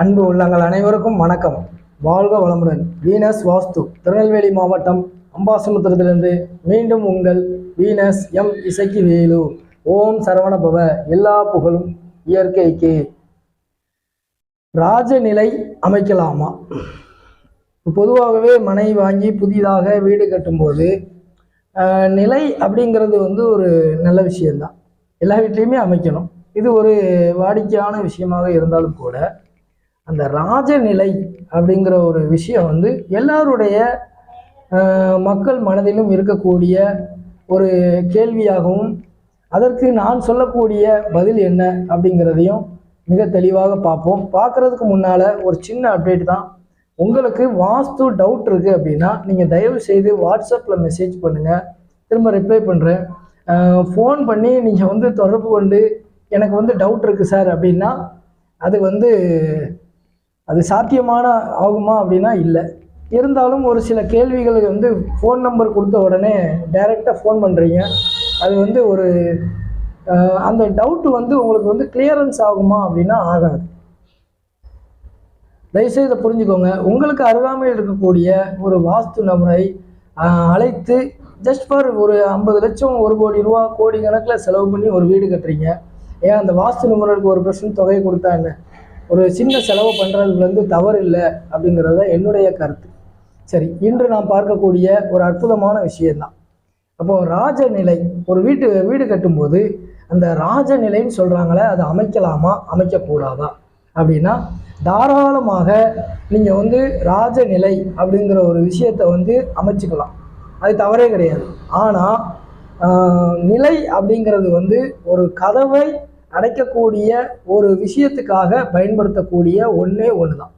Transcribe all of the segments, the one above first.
அன்பு உள்ளங்கள் அனைவருக்கும் வணக்கம். வாழ்க வளமுடன். வீனஸ் வாஸ்து திருநெல்வேலி மாவட்டம் அம்பாசமுத்திரத்திலிருந்து மீண்டும் உங்கள் வீனஸ் எம் இசைக்கு வேலு. ஓம் சரவணபவ. எல்லா புகழும் இயற்கைக்கு. ராஜநிலை அமைக்கலாமா? பொதுவாகவே மனை வாங்கி புதிதாக வீடு கட்டும்போது நிலை அப்படிங்கிறது வந்து ஒரு நல்ல விஷயம்தான். எல்லா வீட்லேயுமே அமைக்கணும். இது ஒரு வாடிக்கையான விஷயமாக இருந்தாலும் கூட அந்த ராஜநிலை அப்படிங்கிற ஒரு விஷயம் வந்து எல்லாருடைய மக்கள் மனதிலும் இருக்கக்கூடிய ஒரு கேள்வியாகவும் அதற்கு நான் சொல்லக்கூடிய பதில் என்ன அப்படிங்கிறதையும் மிக தெளிவாக பார்ப்போம். பார்க்குறதுக்கு முன்னால் ஒரு சின்ன அப்டேட் தான். உங்களுக்கு வாஸ்து டவுட் இருக்குது அப்படின்னா நீங்கள் தயவு செய்து வாட்ஸ்அப்பில் மெசேஜ் பண்ணுங்கள் திரும்ப ரிப்ளை பண்ணுறேன் ஃபோன் பண்ணி நீங்கள் வந்து தொடர்பு கொண்டு எனக்கு வந்து டவுட் இருக்குது சார் அப்படின்னா அது வந்து அது சாத்தியமான ஆகுமா அப்படின்னா இல்லை. இருந்தாலும் ஒரு சில கேள்விகளுக்கு வந்து ஃபோன் நம்பர் கொடுத்த உடனே டைரெக்டாக ஃபோன் பண்ணுறீங்க அது வந்து ஒரு அந்த டவுட்டு வந்து உங்களுக்கு வந்து கிளியரன்ஸ் ஆகுமா அப்படின்னா ஆகாது. தயவுசெய்து இதை புரிஞ்சுக்கோங்க. உங்களுக்கு அருகாமையில் இருக்கக்கூடிய ஒரு வாஸ்து நபரை அழைத்து ஜஸ்ட் ஃபார் ஒரு ஐம்பது லட்சம் ஒரு கோடி ரூபா கோடி கணக்கில் செலவு பண்ணி ஒரு வீடு கட்டுறீங்க. ஏன் அந்த வாஸ்து நிபுணருக்கு ஒரு பர்சன்ட் தொகையை கொடுத்தா என்ன? ஒரு சின்ன செலவு பண்ணுறதுல வந்து தவறு இல்லை அப்படிங்கிறது தான் என்னுடைய கருத்து. சரி இன்று நாம் பார்க்கக்கூடிய ஒரு அற்புதமான விஷயந்தான் அப்போ ராஜநிலை ஒரு வீட்டு வீடு கட்டும்போது அந்த ராஜநிலைன்னு சொல்கிறாங்களே அதை அமைக்கலாமா அமைக்கக்கூடாதா? அப்படின்னா தாராளமாக நீங்கள் வந்து ராஜநிலை அப்படிங்கிற ஒரு விஷயத்தை வந்து அமைச்சுக்கலாம். அது தவறே கிடையாது. ஆனால் நிலை அப்படிங்கிறது வந்து ஒரு கதவை அடைக்கக்கூடிய ஒரு விஷயத்துக்காக பயன்படுத்தக்கூடிய ஒன்றே ஒன்று தான்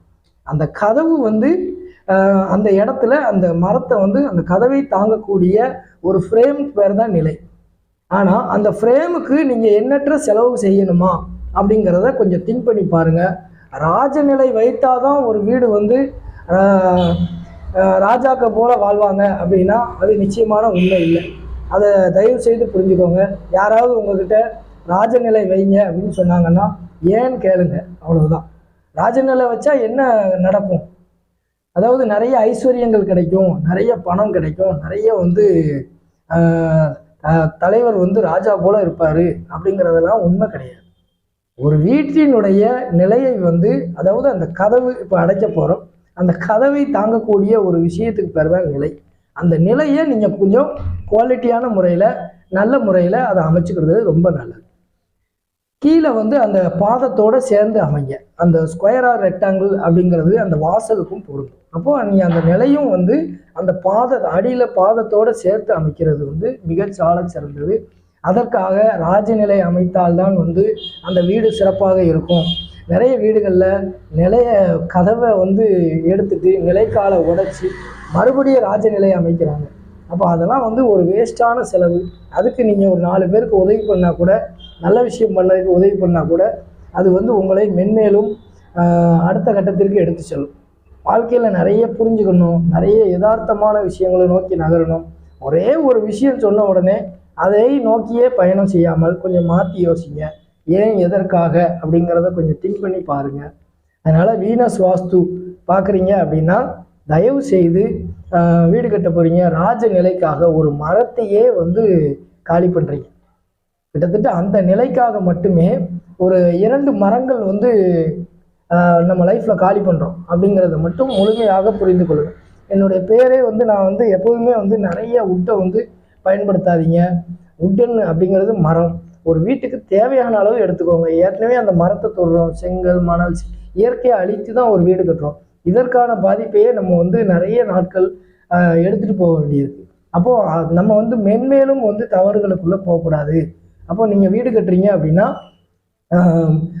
அந்த கதவு வந்து அந்த இடத்துல அந்த மரத்தை வந்து அந்த கதவை தாங்கக்கூடிய ஒரு ஃப்ரேம் பேர் தான் நிலை. ஆனால் அந்த ஃப்ரேமுக்கு நீங்கள் எண்ணற்ற செலவு செய்யணுமா? அப்படிங்கிறத கொஞ்சம் திங்க் பண்ணி பாருங்கள் ராஜநிலை வைத்தாதான் ஒரு வீடு வந்து ராஜாக்க போல வாழ்வாங்க அப்படின்னா அது நிச்சயமான உண்மை இல்லை. அதை தயவு செய்து புரிஞ்சுக்கோங்க. யாராவது உங்ககிட்ட ராஜநிலை வைங்க அப்படின்னு சொன்னாங்கன்னா ஏன்னு கேளுங்க. அவ்வளவுதான். ராஜநிலை வச்சா என்ன நடக்கும்? அதாவது நிறைய ஐஸ்வர்யங்கள் கிடைக்கும் நிறைய பணம் கிடைக்கும் நிறைய வந்து ஆஹ், ஆஹ், தலைவர் வந்து ராஜா போல இருப்பார் அப்படிங்கிறதெல்லாம் உண்மை கிடையாது. ஒரு வீட்டினுடைய நிலையை வந்து அதாவது அந்த கதவு இப்போ அடைக்க போகிறோம் அந்த கதவை தாங்கக்கூடிய ஒரு விஷயத்துக்கு பேர் தான் நிலை. அந்த நிலையை நீங்கள் கொஞ்சம் குவாலிட்டியான முறையில் நல்ல முறையில் அதை அமைச்சுக்கிறது ரொம்ப நல்லது. கீழே வந்து அந்த பாதத்தோடு சேர்ந்து அமைங்க. அந்த ஸ்கொயரா ரெக்டாங்கிள் அப்படிங்கிறது அந்த வாசலுக்கும் பொருந்தும். அப்போ நீங்கள் அந்த நிலையும் வந்து அந்த பாத அடியில் பாதத்தோடு சேர்த்து அமைக்கிறது வந்து மிக சிறந்தது. அதற்காக ராஜநிலை அமைத்தால்தான் வந்து அந்த வீடு சிறப்பாக இருக்கும். நிறைய வீடுகளில் நிலைய கதவை வந்து எடுத்துட்டு நிலைக்காலை உடைச்சி மறுபடியும் ராஜநிலை அமைக்கிறாங்க. அப்போ அதெல்லாம் வந்து ஒரு வேஸ்ட்டான செலவு. அதுக்கு நீங்கள் ஒரு நாலு பேருக்கு உதவி பண்ணால் கூட நல்ல விஷயம் பண்ணதுக்கு உதவி பண்ணால் கூட அது வந்து உங்களை மென்மேலும் அடுத்த கட்டத்திற்கு எடுத்து செல்லும். வாழ்க்கையில் நிறைய புரிஞ்சுக்கணும் நிறைய யதார்த்தமான விஷயங்களை நோக்கி நகரணும். ஒரே ஒரு விஷயம் சொன்ன உடனே அதை நோக்கியே பயணம் செய்யாமல் கொஞ்சம் மாற்றி யோசிங்க. ஏன் எதற்காக அப்படிங்கிறத கொஞ்சம் திங்க் பண்ணி பாருங்கள் அதனால் வீனஸ் வாஸ்து பார்க்குறீங்க அப்படின்னா தயவு செய்து வீடு கட்ட போகிறீங்க ராஜ நிலைக்காக ஒரு மரத்தையே வந்து காலி பண்ணுறீங்க கிட்டத்தட்ட அந்த நிலைக்காக மட்டுமே ஒரு இரண்டு மரங்கள் வந்து நம்ம லைஃப்பில் காலி பண்ணுறோம் அப்படிங்கிறத மட்டும் முழுமையாக புரிந்து கொள்ளுங்க. என்னுடைய பேரே வந்து நான் வந்து எப்போதுமே வந்து நிறைய உட்டை வந்து பயன்படுத்தாதீங்க. உட்டன் அப்படிங்கிறது மரம். ஒரு வீட்டுக்கு தேவையான அளவு எடுத்துக்கோங்க. ஏற்கனவே அந்த மரத்தை தொடுறோம் செங்கல் மணல் இயற்கையை அழித்து தான் ஒரு வீடு கட்டுறோம். இதற்கான பாதிப்பையே நம்ம வந்து நிறைய நாட்கள் எடுத்துகிட்டு போக வேண்டியிருக்கு அப்போது நம்ம வந்து மென்மேலும் வந்து தவறுகளுக்குள்ளே போகக்கூடாது. அப்போ நீங்கள் வீடு கட்டுறீங்க அப்படின்னா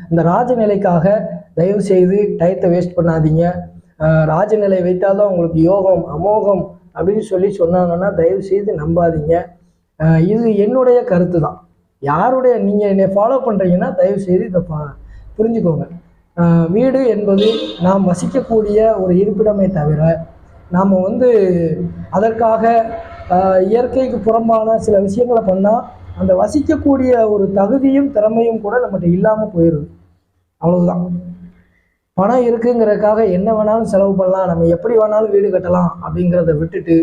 இந்த ராஜநிலைக்காக தயவு செய்து டயத்தை வேஸ்ட் பண்ணாதீங்க. ஆஹ், ராஜநிலை வைத்தால்தான் உங்களுக்கு யோகம் அமோகம் அப்படின்னு சொல்லி சொன்னாங்கன்னா தயவு செய்து நம்பாதீங்க இது என்னுடைய கருத்து தான் யாருடைய நீங்கள் என்னை ஃபாலோ பண்ணுறீங்கன்னா தயவு செய்து இதை பா- புரிஞ்சுக்கோங்க. வீடு என்பது நாம் வசிக்கக்கூடிய ஒரு இருப்பிடமே தவிர நாம் வந்து அதற்காக இயற்கைக்கு புறம்பான சில விஷயங்களை பண்ணால் அந்த வசிக்கக்கூடிய ஒரு தகுதியும் திறமையும் கூட நம்மகிட்ட இல்லாமல் போயிடுது அவ்வளவுதான். பணம் இருக்குங்கிறதுக்காக என்ன வேணாலும் செலவு பண்ணலாம். நம்ம எப்படி வேணாலும் வீடு கட்டலாம் அப்படிங்கிறத விட்டுட்டு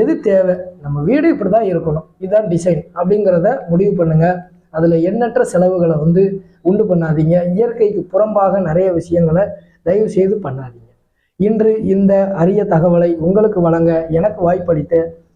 எது தேவை? நம்ம வீடு இப்படி தான் இருக்கணும். இதுதான் டிசைன் அப்படிங்கிறத முடிவு பண்ணுங்க. அதில் எண்ணற்ற செலவுகளை வந்து உண்டு பண்ணாதீங்க. இயற்கைக்கு புறம்பாக நிறைய விஷயங்களை தயவு செய்து பண்ணாதீங்க. இன்று இந்த அரிய தகவலை உங்களுக்கு வழங்க எனக்கு வாய்ப்பளித்த